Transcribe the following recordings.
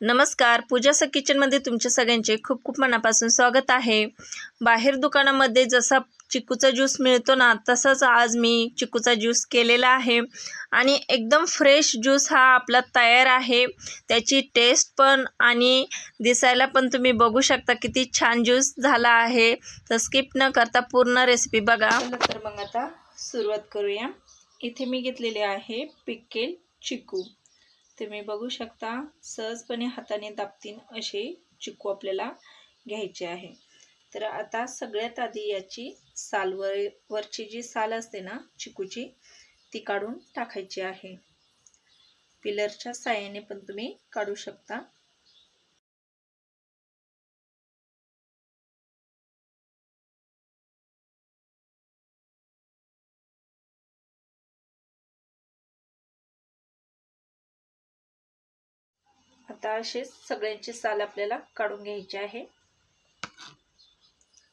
नमस्कार. पूजाचं किचनमध्ये तुमच्या सगळ्यांचे खूप खूप मनापासून स्वागत आहे. बाहेर दुकानामध्ये जसा चिकूचा ज्यूस मिळतो ना तसंच आज मी चिकूचा ज्यूस केलेला आहे. आणि एकदम फ्रेश ज्यूस हा आपला तयार आहे. त्याची टेस्ट पण आणि दिसायला पण तुम्ही बघू शकता किती छान ज्यूस झाला आहे. तर स्किप न करता पूर्ण रेसिपी बघा. तर मग आता सुरुवात करूया. इथे मी घेतलेले आहे पिकेल चिकू. तुम्ही बघू शकता सहजपणे हाताने दाबतीन असे चिकू आपल्याला घ्यायचे आहे. तर आता सगळ्यात आधी याची सालवर वरची जी साल असते ना चिकूची ती काढून टाकायची आहे. पिलरच्या साह्याने पण तुम्ही काढू शकता. आता असे सगळ्यांची साल आपल्याला काढून घ्यायची आहे.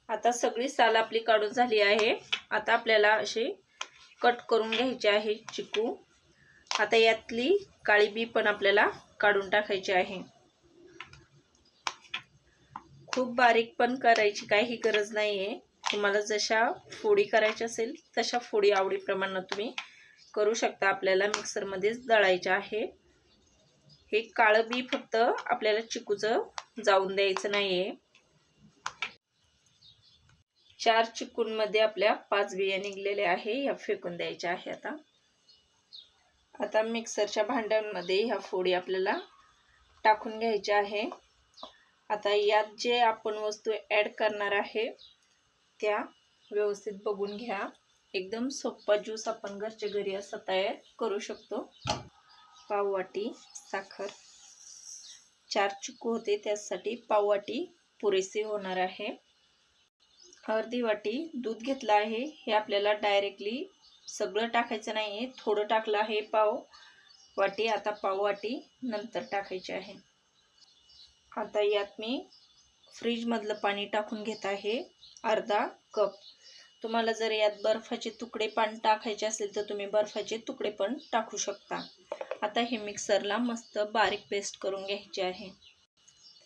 आता सगळी साल आपली काढून झाली आहे. आता आपल्याला असे कट करून घ्यायचे आहे चिकू. आता यातली काळी बी पण आपल्याला काढून टाकायची आहे. खूप बारीक पण करायची काही गरज नाही आहे तुम्हाला जशा फोडी करायच्या असेल तशा फोडी आवडीप्रमाणे तुम्ही करू शकता. आपल्याला मिक्सरमध्येच दळायच्या आहे. हे काळं बी फक्त आपल्याला चिकूचं जाऊन द्यायचं नाहीये. चार चिकूंमध्ये आपल्या पाच बिया निघलेल्या आहे ह्या फेकून द्यायच्या आहे आता. आता मिक्सरच्या भांड्यांमध्ये ह्या फोडी आपल्याला टाकून घ्यायच्या आहे. आता यात जे आपण वस्तू ॲड करणार आहे त्या व्यवस्थित बघून घ्या. एकदम सोप्पा ज्यूस आपण घरच्या घरी असं तयार करू शकतो. पाववाटी साखर. चार चिकू होते त्यासाठी पाववाटी पुरेसे होणार आहे. अर्धी वाटी दूध घेतलं आहे. हे आपल्याला डायरेक्टली सगळं टाकायचं नाही आहे थोडं टाकलं आहे पाव वाटी. आता पाव वाटी नंतर टाकायची आहे. आता यात मी फ्रीजमधलं पाणी टाकून घेत आहे. अर्धा कप. तुम्हाला जर यात बर्फाचे तुकडे पण टाकायचे असेल तर तुम्ही बर्फाचे तुकडे पण टाकू शकता. आता हे मिक्सरला मस्त बारीक पेस्ट करून घ्यायची आहे.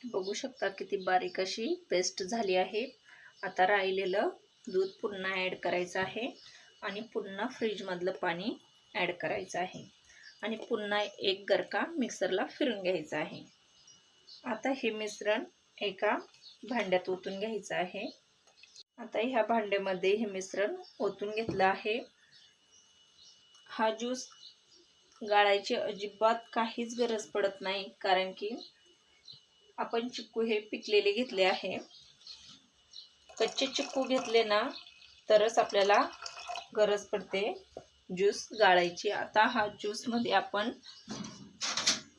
बघू शकता किती बारीक अशी पेस्ट झाली आहे. आता राहिलेलं दूध पुन्हा ॲड करायचं आहे आणि पुन्हा फ्रीजमधलं पाणी ॲड करायचं आहे. आणि पुन्हा एक गरका मिक्सरला फिरून घ्यायचं आहे. आता हे मिश्रण एका भांड्यात ओतून घ्यायचं आहे. आता ह्या भांड्यामध्ये हे मिश्रण ओतून घेतलं आहे. हा ज्यूस गाळायची अजिबात काहीच गरज पडत नाही कारण की आपण चिक्कू हे पिकलेले घेतले आहे. कच्चे चिक्कू घेतले ना तरच आपल्याला गरज पडते ज्यूस गाळायची. आता हा ज्यूसमध्ये आपण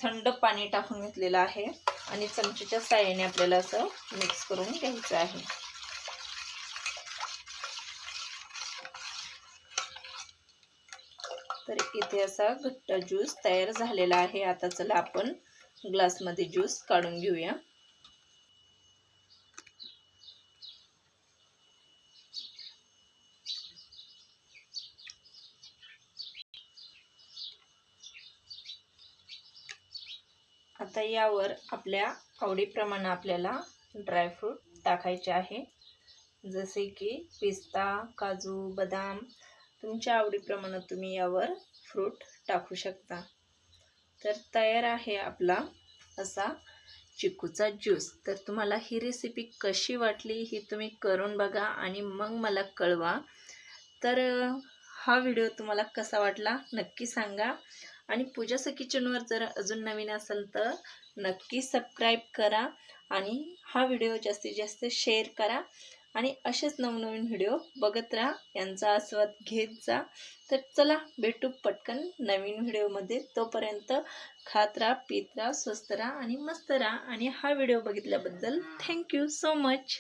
थंड पाणी टाकून घेतलेलं आहे आणि चमचेच्या साह्याने आपल्याला असं मिक्स करून घ्यायचं आहे. तर इथे असा घट्ट ज्यूस तयार झालेला आहे. आता चला आपण ग्लासमध्ये ज्यूस काढून घेऊया. आता यावर आपल्या आवडीप्रमाणे आपल्याला ड्रायफ्रूट टाकायचे आहे. जसे की पिस्ता काजू बदाम तुमच्या आवडीप्रमाणे तुम्ही यावर फ्रूट टाकू शकता. तर तयार आहे आपला असा चिकूचा ज्यूस तर तुम्हाला ही रेसिपी कशी वाटली ही तुम्ही करून बघा आणि मग मला कळवा. तर हा व्हिडिओ तुम्हाला कसा वाटला नक्की सांगा. आणि पूजाचं किचनवर जर अजून नवीन असेल तर नक्की सबस्क्राईब करा आणि हा व्हिडिओ जास्तीत जास्त शेअर करा. आणि असेच नवनवीन व्हिडिओ बघत राहा यांचा आस्वाद घेत जा. तर चला भेटू पटकन नवीन व्हिडिओमध्ये. तोपर्यंत खात राहा पीत राहा स्वस्त राहा आणि मस्त राहा. आणि हा व्हिडिओ बघितल्याबद्दल थँक्यू सो मच